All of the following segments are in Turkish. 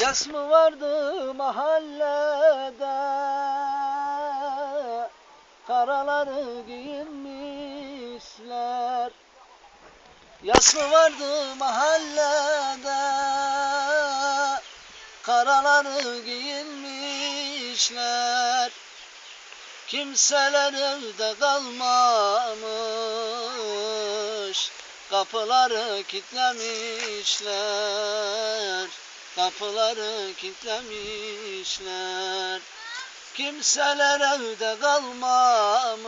Yas mı vardı mahallede? Karaları giyinmişler. Yas mı vardı mahallede? Karaları giyinmişler. Kimseler evde kalmamış. Kapıları kilitlemişler Kapıları kilitlemişler. Kimseler evde kalmamış.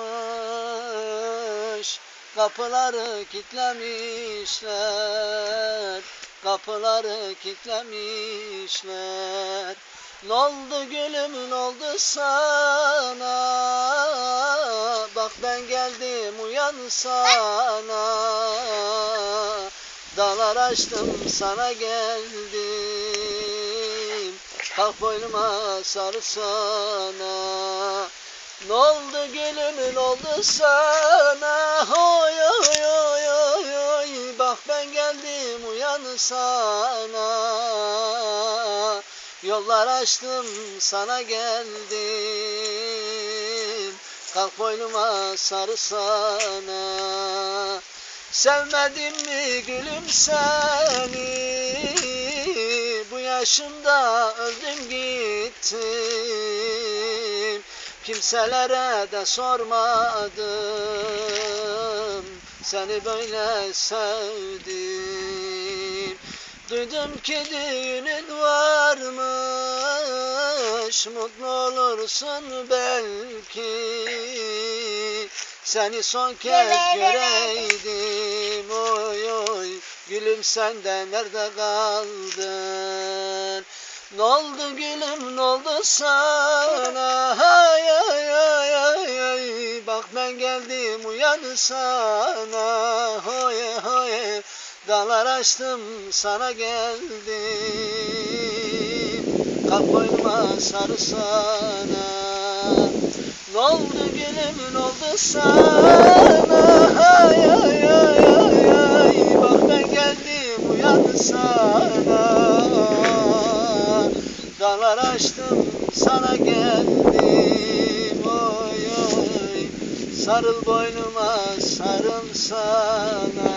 Kapıları kilitlemişler. Kapıları kilitlemişler. Ne oldu gülüm ne oldu sana? Bak ben geldim uyansana Dağlar açtım sana geldim Kalk boynuma sarısana. Ne oldu gülüm ne oldu sana? Oy oy oy oy oy. Bak ben geldim uyansana Yollar açtım sana geldim. Kalk boynuma sarısana. Sevmedim mi gülüm seni yaşımda öldüm gittim. Kimselere de sormadım. Seni böyle sevdim. Duydum ki düğünün varmış. Mutlu olursun belki. Seni son kez göreydim. Oy oy Gülüm sen de nerede kaldın? Ne oldu gülüm ne oldu sana? Hay ay ay ay ay Bak ben geldim uyansana Hoy hoy Dağlar açtım sana geldim. Kalk boynuma sarısana Ne oldu gülüm ne oldu sana Ay ay ay ay ay Bak ben uyansana Dağlar açtım sana geldim. Oy oy. Sarıl boynuma sarıl sana